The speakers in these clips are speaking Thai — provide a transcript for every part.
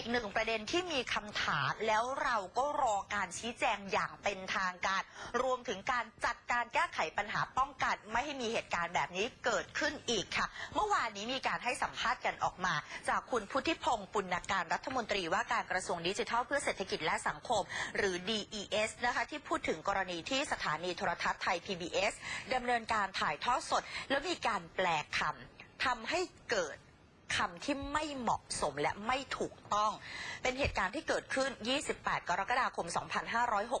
อีกหนึ่งประเด็นที่มีคำถามแล้วเราก็รอการชี้แจงอย่างเป็นทางการ รวมถึงการจัดการแก้ไขปัญหาป้องกันไม่ให้มีเหตุการณ์แบบนี้เกิดขึ้นอีกค่ะ เมื่อวานนี้มีการให้สัมภาษณ์กันออกมา จากคุณพุทธิพงศ์ปุณณการรัฐมนตรีว่าการกระทรวงดิจิทัลเพื่อเศรษฐกิจและสังคม หรือ DES นะคะที่พูดถึงกรณีที่สถานีโทรทัศน์ไทย PBS ดำเนินการถ่ายทอดสด แล้วมีการแปลคำทำให้เกิด คำที่ไม่เหมาะสมและไม่ถูกต้อง เป็นเหตุการณ์ที่เกิดขึ้น 28 กรกฎาคม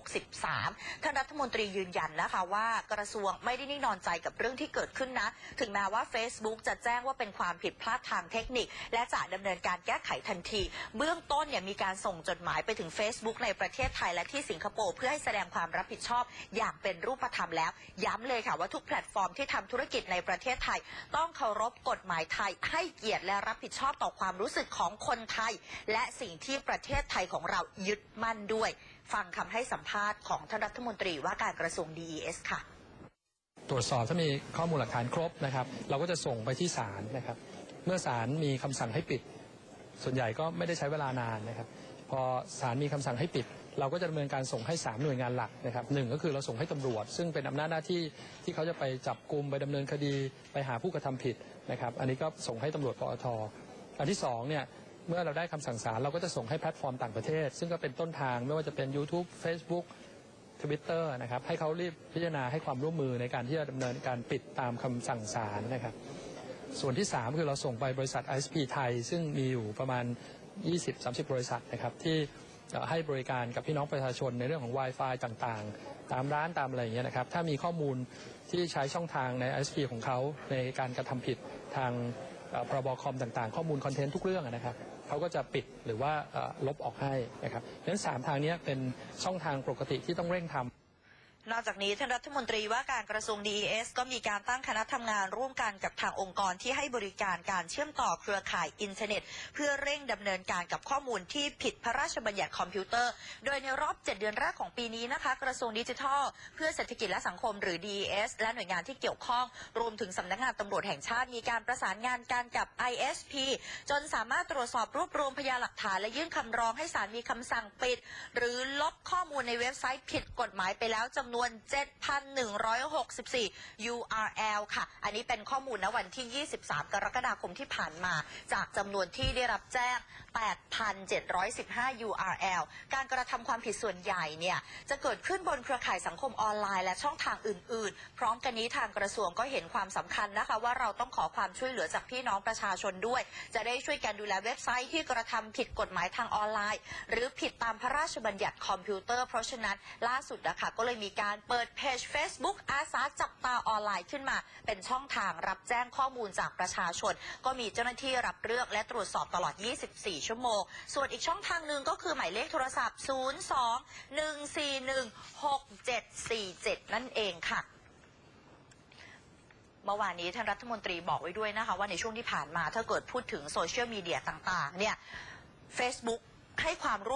2563 ท่านรัฐมนตรียืนยันนะคะว่ากระทรวงไม่ได้นิ่งนอนใจกับเรื่องที่เกิดขึ้นนะ ถึงแม้ว่า Facebook จะแจ้งว่าเป็นความผิดพลาดทางเทคนิค และจะดำเนินการแก้ไขทันที เบื้องต้นเนี่ยมีการส่งจดหมายไปถึง Facebook ในประเทศไทยและที่สิงคโปร์เพื่อให้แสดงความรับผิดชอบ อย่างเป็นรูปธรรมแล้ว ย้ำเลยค่ะว่าทุกแพลตฟอร์มที่ทำธุรกิจในประเทศไทย ต้องเคารพกฎหมายไทยให้เกียรติและรับผิดชอบต่อความรู้สึกของคนไทย และสิ่งที่ประเทศไทยของเรายึดมั่นด้วย ฟังคำให้สัมภาษณ์ของท่านรัฐมนตรีว่าการกระทรวง DES ค่ะ ตรวจสอบถ้ามีข้อมูลหลักฐานครบนะครับ เราก็จะส่งไปที่ศาลนะครับ เมื่อศาลมีคำสั่งให้ปิด ส่วนใหญ่ก็ไม่ได้ใช้เวลานานนะครับ พอศาลมีคำสั่งให้ปิดเราก็จะดำเนินการส่งให้ 3 หน่วยงานหลักนะครับหนึ่งก็คือเราส่งให้ตำรวจ ซึ่งเป็นอำนาจหน้าที่ที่เขาจะไปจับกลุ่มไปดำเนินคดีไปหาผู้กระทำผิดนะครับอันนี้ก็ส่งให้ตำรวจปอทอันที่สองเนี่ยเมื่อเราได้คำสั่งศาลเราก็จะส่งให้แพลตฟอร์มต่างประเทศ ซึ่งก็เป็นต้นทางไม่ว่าจะเป็น YouTube Facebook ทวิตเตอร์นะครับให้เขารีบพิจารณาให้ความร่วมมือในการที่จะดำเนินการปิดตามคำสั่งศาลนะครับส่วนที่ 3 คือเราส่งไปบริษัท ISP ไทย ซึ่งมีอยู่ประมาณ 20-30 บริษัทนะครับที่ จะให้บริการกับพี่น้องประชาชนในเรื่องของ Wi-Fi ต่างๆ ตามร้านตามอะไรอย่างเงี้ยนะครับ ถ้ามีข้อมูลที่ใช้ช่องทางใน ISP ของเขาในการกระทำผิดทางพรบคอมต่างๆ ข้อมูลคอนเทนต์ทุกเรื่องนะครับเขาก็จะปิดหรือว่าลบออกให้นะครับดังนั้นสามทางนี้เป็นช่องทางปกติที่ต้องเร่งทำ นอกจากนี้ท่านรัฐมนตรีว่าการกระทรวง DES ก็มีการตั้งคณะทำงานร่วมกันกับทางองค์กรที่ให้บริการการเชื่อมต่อเครือข่ายอินเทอร์เน็ต เพื่อเร่งดำเนินการกับข้อมูลที่ผิดพระราชบัญญัติคอมพิวเตอร์ โดยในรอบ 7 เดือนแรกของปีนี้นะคะกระทรวงดิจิทัล เพื่อเศรษฐกิจและสังคมหรือ DES และหน่วยงานที่เกี่ยวข้อง รวมถึงสำนักงานตำรวจแห่งชาติมีการประสานงานกันกับ ISP จนสามารถตรวจสอบรวบรวมพยานหลักฐานและยื่นคำร้องให้ศาลมีคำสั่งปิด หรือลบข้อมูลในเว็บไซต์ผิดกฎหมายไปแล้วจำำนวน 7,164 URL ค่ะ อันนี้เป็นข้อมูลณวันที่ 23 กรกฎาคมที่ผ่านมา จากจำนวนที่ได้รับแจ้ง 8,715 URL การกระทำความผิดส่วนใหญ่เนี่ยจะเกิดขึ้นบนเครือข่ายสังคมออนไลน์และช่องทางอื่น ๆ พร้อมกันนี้ทางกระทรวงก็เห็นความสำคัญนะคะ ว่าเราต้องขอความช่วยเหลือจากพี่น้องประชาชนด้วย จะได้ช่วยกันดูแลเว็บไซต์ที่กระทำผิดกฎหมายทางออนไลน์ หรือผิดตามพระราชบัญญัติคอมพิวเตอร์เพราะฉะนั้นล่าสุดนะคะก็เลยมีการเปิดเพจ Facebook อาสาจับตาออนไลน์ขึ้นมา เป็นช่องทางรับแจ้งข้อมูลจากประชาชน ก็มีเจ้าหน้าที่รับเรื่องและตรวจสอบตลอด 24 ชั่วโมง ส่วนอีกช่องทางหนึ่งก็คือหมายเลขโทรศัพท์ 02-141-6747 นั่นเองค่ะเมื่อวานนี้ท่านรัฐมนตรีบอกไว้ด้วยนะคะว่าในช่วงที่ผ่านมาถ้าเกิดพูดถึงโซเชียลมีเดียต่าง ๆ เนี่ย Facebook ให้ความร่วม